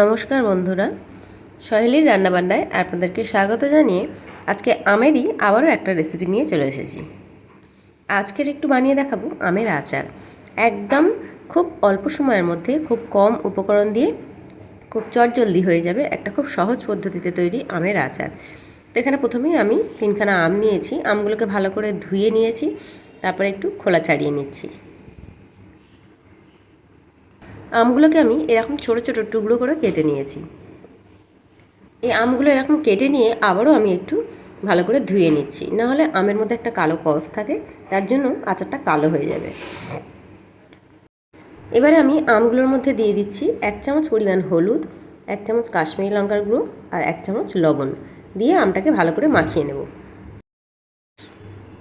নমস্কার বন্ধুরা, সহেলির রান্নাবান্নায় আপনাদেরকে স্বাগত জানিয়ে আজকে আমেরই আবারও একটা রেসিপি নিয়ে চলে এসেছি। আজকের একটু বানিয়ে দেখাবো আমের আচার। একদম খুব অল্প সময়ের মধ্যে খুব কম উপকরণ দিয়ে খুব চটজলদি হয়ে যাবে একটা খুব সহজ পদ্ধতিতে তৈরি আমের আচার। তো এখানে প্রথমেই আমি তিনখানা আম নিয়েছি, আমগুলোকে ভালো করে ধুয়ে নিয়েছি, তারপরে একটু খোলা ছাড়িয়ে নিচ্ছি। আমগুলোকে আমি এরকম ছোট ছোট টুকরো করে কেটে নিয়েছি। এই আমগুলো এরকম কেটে নিয়ে আবারও আমি একটু ভালো করে ধুয়ে নিচ্ছি। নাহলে আমের মধ্যে একটা কালো কস থাকে, তার জন্য আচারটা কালো হয়ে যাবে। এবারে আমি আমগুলোর মধ্যে দিয়ে দিচ্ছি এক চামচ পরিমাণ হলুদ, এক চামচ কাশ্মীরি লঙ্কার গুঁড়ো আর এক চামচ লবণ। দিয়ে আমটাকে ভালো করে মাখিয়ে নেব।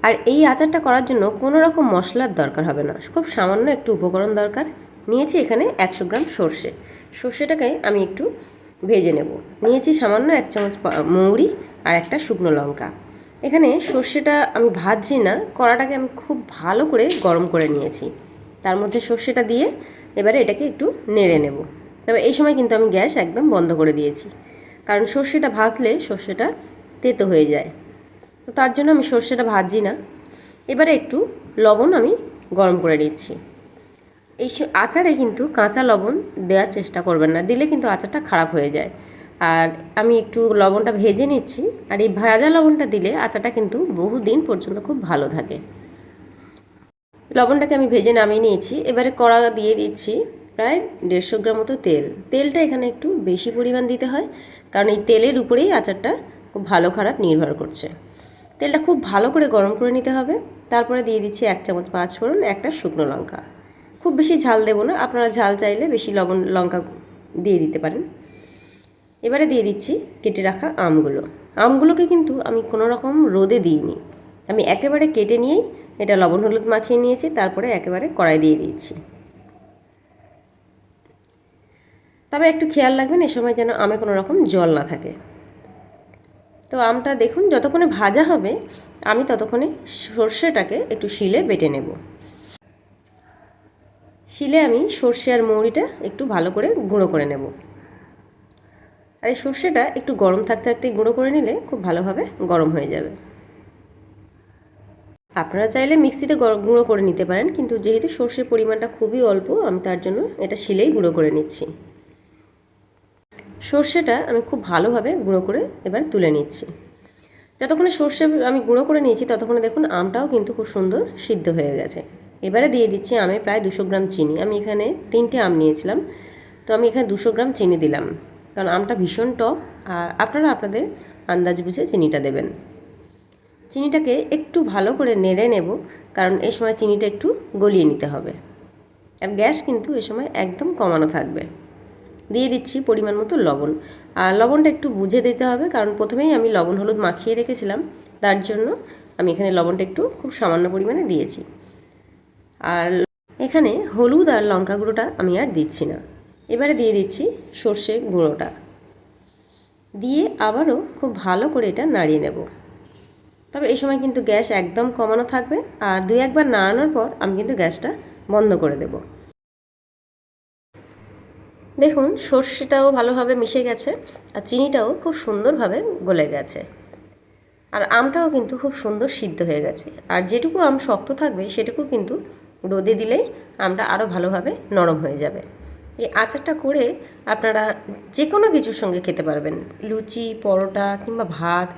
আর এই আচারটা করার জন্য কোনো রকম মশলার দরকার হবে না। খুব সামান্য একটু উপকরণ দরকার। নিয়েছি এখানে একশো গ্রাম সর্ষে। সর্ষেটাকে আমি একটু ভেজে নেব। নিয়েছি সামান্য এক চামচ মৌরি আর একটা শুকনো লঙ্কা। এখানে সর্ষেটা আমি ভাজছি না, কড়াটাকে আমি খুব ভালো করে গরম করে নিয়েছি। তার মধ্যে সর্ষেটা দিয়ে এবারে এটাকে একটু নেড়ে নেব। তবে এই সময় কিন্তু আমি গ্যাস একদম বন্ধ করে দিয়েছি। কারণ সর্ষেটা ভাজলে সর্ষেটা তেতো হয়ে যায়। তো তার জন্য আমি সর্ষেটা ভাজছি না। এবারে একটু লবণ আমি গরম করে নিচ্ছি। এই আচারে কিন্তু কাঁচা লবণ দেওয়ার চেষ্টা করবেন না, দিলে কিন্তু আচারটা খারাপ হয়ে যায়। আর আমি একটু লবণটা ভেজে নিচ্ছি, আর এই ভাজা লবণটা দিলে আচারটা কিন্তু বহু দিন পর্যন্ত খুব ভালো থাকে। লবণটাকে আমি ভেজে নামিয়ে নিয়েছি, এবারে কড়া দিয়ে দিচ্ছি প্রায় দেড়শো গ্রাম মতো তেল। তেলটা এখানে একটু বেশি পরিমাণ দিতে হয়, কারণ এই তেলের উপরেই আচারটা খুব ভালো খারাপ নির্ভর করছে। তেলটা খুব ভালো করে গরম করে নিতে হবে, তারপরে দিয়ে দিচ্ছি এক চামচ পাঁচ ফোড়ন একটা শুকনো লঙ্কা। খুব বেশি ঝাল দেবো না, আপনারা ঝাল চাইলে বেশি লবণ, লঙ্কা দিয়ে দিতে পারেন। এবারে দিয়ে দিচ্ছি কেটে রাখা আমগুলো। আমগুলোকে কিন্তু আমি কোনো রকম রোদে দিইনি। আমি একেবারে কেটে নিয়েই এটা লবণ হলুদ মাখিয়ে নিয়েছি, তারপরে একেবারে কড়াই দিয়ে দিচ্ছি। তবে একটু খেয়াল রাখবেন, এ সময় যেন আমে কোনো রকম জল না থাকে। তো আমটা দেখুন, যতক্ষণে ভাজা হবে, আমি ততক্ষণে সর্ষেটাকে একটু শিলে বেটে নেব। শিলে আমি সর্ষে আর মৌরিটা একটু ভালো করে গুঁড়ো করে নেব। আর এই সর্ষেটা একটু গরম থাকতে থাকতে গুঁড়ো করে নিলে খুব ভালোভাবে গরম হয়ে যাবে। আপনারা চাইলে মিক্সিতে গুঁড়ো করে নিতে পারেন, কিন্তু যেহেতু সর্ষের পরিমাণটা খুবই অল্প, আমি তার জন্য এটা শিলেই গুঁড়ো করে নিচ্ছি। সর্ষেটা আমি খুব ভালোভাবে গুঁড়ো করে এবার তুলে নিচ্ছি। যতক্ষণে সর্ষে আমি গুঁড়ো করে নিয়েছি, ততক্ষণে দেখুন আমটাও কিন্তু খুব সুন্দর সিদ্ধ হয়ে গেছে। এবারে দিয়ে দিচ্ছি আমি প্রায় দুশো গ্রাম চিনি। আমি এখানে তিনটে আম নিয়েছিলাম। তো আমি এখানে দুশো গ্রাম চিনি দিলাম। কারণ আমটা ভীষণ টক। আর আপনারা আপনাদের আন্দাজ বুঝে চিনিটা দেবেন। চিনিটাকে একটু ভালো করে নেড়ে নেব। কারণ এই সময় চিনিটা একটু গলিয়ে নিতে হবে। আর গ্যাস কিন্তু এ সময় একদম কমানো থাকবে। দিয়ে দিচ্ছি পরিমাণ মতো লবণ। আর লবণটা একটু বুঝে দিতে হবে। কারণ প্রথমেই আমি লবণ হলুদ মাখিয়ে রেখেছিলাম। তার জন্য আমি এখানে লবণটা একটু খুব সামান্য পরিমাণে দিয়েছি। আর এখানে হলুদ আর লঙ্কা গুঁড়োটা আমি আর দিচ্ছি না। এবারে দিয়ে দিচ্ছি সর্ষে গুঁড়োটা। দিয়ে আবারও খুব ভালো করে এটা নাড়িয়ে নেব। তবে এই সময় কিন্তু গ্যাস একদম কমানো থাকবে আর দুই একবার নাড়ানোর পর আমি কিন্তু গ্যাসটা বন্ধ করে দেব। দেখুন, সর্ষেটাও ভালোভাবে মিশে গেছে আর চিনিটাও খুব সুন্দরভাবে গলে গেছে। আর আমটাও কিন্তু খুব সুন্দর সিদ্ধ হয়ে গেছে। আর যেটুকু আম শক্ত থাকবে, সেটুকু কিন্তু রোদে দিলেই আমটা আরও ভালোভাবে নরম হয়ে যাবে। এই আচারটা করে আপনারা যে কোনো কিছুর সঙ্গে খেতে পারবেন। লুচি, পরোটা কিংবা ভাত,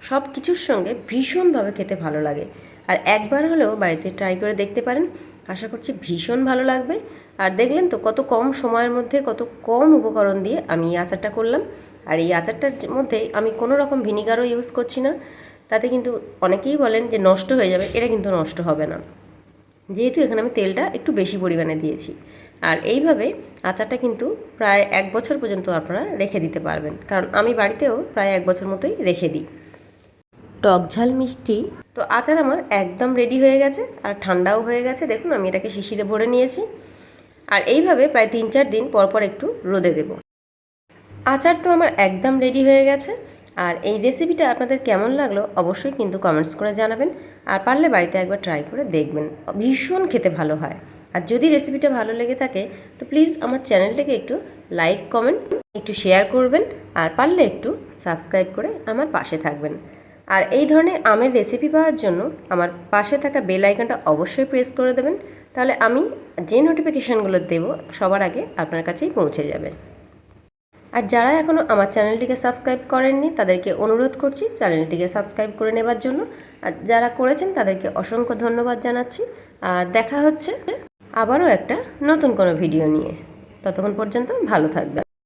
সব কিছুর সঙ্গে ভীষণভাবে খেতে ভালো লাগে। আর একবার হলেও বাড়িতে ট্রাই করে দেখতে পারেন। আশা করছি ভীষণ ভালো লাগবে। আর দেখলেন তো কত কম সময়ের মধ্যে, কত কম উপকরণ দিয়ে আমি এই আচারটা করলাম। আর এই আচারটার মধ্যে আমি কোনো রকম ভিনিগারও ইউজ করছি না। তাতে কিন্তু অনেকেই বলেন যে নষ্ট হয়ে যাবে, এটা কিন্তু নষ্ট হবে না। যেহেতু এখানে আমি তেলটা একটু বেশি পরিমাণে দিয়েছি। আর এইভাবে আচারটা কিন্তু প্রায় এক বছর পর্যন্ত আপনারা রেখে দিতে পারবেন। কারণ আমি বাড়িতেও প্রায় এক বছর মতোই রেখে দিই। টক ঝাল মিষ্টি, তো আচার আমার একদম রেডি হয়ে গেছে আর ঠান্ডাও হয়ে গেছে। দেখুন, আমি এটাকে শিশিরে ভরে নিয়েছি। আর এইভাবে প্রায় তিন চার দিন পর পর একটু রোদে দেব। আচার তো আমার একদম রেডি হয়ে গেছে। আর এই রেসিপিটা আপনাদের কেমন লাগল অবশ্যই কিন্তু কমেন্টস করে জানাবেন আর পারলে বাড়িতে একবার ট্রাই করে দেখবেন। ভীষণ খেতে ভালো হয়। আর যদি রেসিপিটা ভালো লেগে থাকে, তো প্লিজ আমার চ্যানেলটাকে একটু লাইক কমেন্ট একটু শেয়ার করবেন আর পারলে একটু সাবস্ক্রাইব করে আমার পাশে থাকবেন। আর এই ধরনের আমের রেসিপি পাওয়ার জন্য আমার পাশে থাকা বেল আইকনটা অবশ্যই প্রেস করে দেবেন। তাহলে আমি যে নোটিফিকেশানগুলো দেবো সবার আগে আপনার কাছেই পৌঁছে যাবে। আর যারা এখনও আমার চ্যানেলটিকে সাবস্ক্রাইব করেননি, তাদেরকে অনুরোধ করছি চ্যানেলটিকে সাবস্ক্রাইব করে নেবার জন্য। আর যারা করেছেন, তাদেরকে অসংখ্য ধন্যবাদ জানাচ্ছি। আর দেখা হচ্ছে আবারও একটা নতুন কোনো ভিডিও নিয়ে। ততক্ষণ পর্যন্ত ভালো থাকবেন।